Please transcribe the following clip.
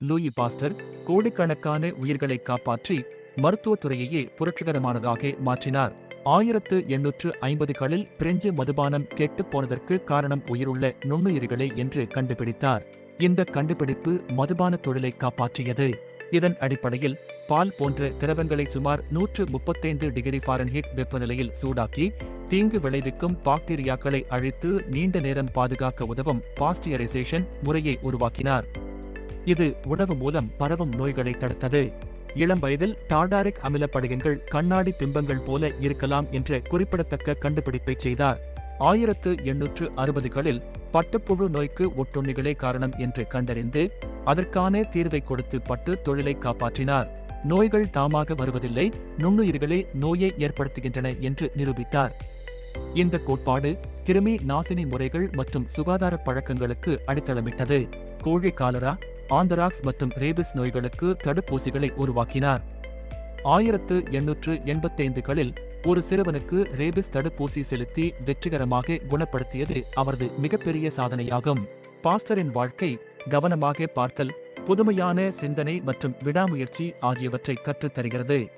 Louis Pasteur கோடிக்கணக்கான உயிர்களை காப்பாற்றி மருத்துவத்துறையையே புரட்சிகரமானதாக மாற்றினார். ஆயிரத்து எண்ணூற்று ஐம்பதுகளில் பிரெஞ்சு மதுபானம் கெட்டுப் போனதற்கு காரணம் உயிருள்ள நுண்ணுயிரிகளே என்று கண்டுபிடித்தார். இந்த கண்டுபிடிப்பு மதுபான தொழிலை காப்பாற்றியது. இதன் அடிப்படையில் பால் போன்ற திரவங்களை சுமார் நூற்று முப்பத்தைந்து டிகிரி ஃபாரன்ஹீட் வெப்பநிலையில் சூடாக்கி தீங்கு விளைவிக்கும் பாக்டீரியாக்களை அழித்து நீண்ட நேரம் பாதுகாக்க உதவும் பாஸ்டியரைசேஷன் முறையை உருவாக்கினார். இது உணவு மூலம் பரவும் நோய்களை தடுத்தது. இளம் வயதில் டாடாரிக் அமில கண்ணாடி பிம்பங்கள் போல இருக்கலாம் என்ற குறிப்பிடத்தக்க கண்டுபிடிப்பை செய்தார். ஆயிரத்து எண்ணூற்று அறுபதுகளில் பட்டுப்புழு நோய்க்கு ஒட்டுண்ணிகளே காரணம் என்று கண்டறிந்து அதற்கான தீர்வை கொடுத்து பட்டு தொழிலை காப்பாற்றினார். நோய்கள் தாமாக வருவதில்லை நுண்ணுயிர்களே நோயை ஏற்படுத்துகின்றன என்று நிரூபித்தார். இந்த கோட்பாடு கிருமி நாசினி முறைகள் மற்றும் சுகாதார பழக்கங்களுக்கு அடித்தளமிட்டது. கோழி காலரா ஆந்தராக்ஸ் மற்றும் ரேபிஸ் நோய்களுக்கு தடுப்பூசிகளை உருவாக்கினார். ஆயிரத்து எண்ணூற்று எண்பத்தைந்துகளில் ஒரு சிறுவனுக்கு ரேபிஸ் தடுப்பூசி செலுத்தி வெற்றிகரமாக குணப்படுத்தியது அவரது மிகப்பெரிய சாதனையாகும். பாஸ்டரின் வாழ்க்கை கவனமாக பார்த்தல் புதுமையான சிந்தனை மற்றும் விடாமுயற்சி ஆகியவற்றை கற்றுத் தருகிறது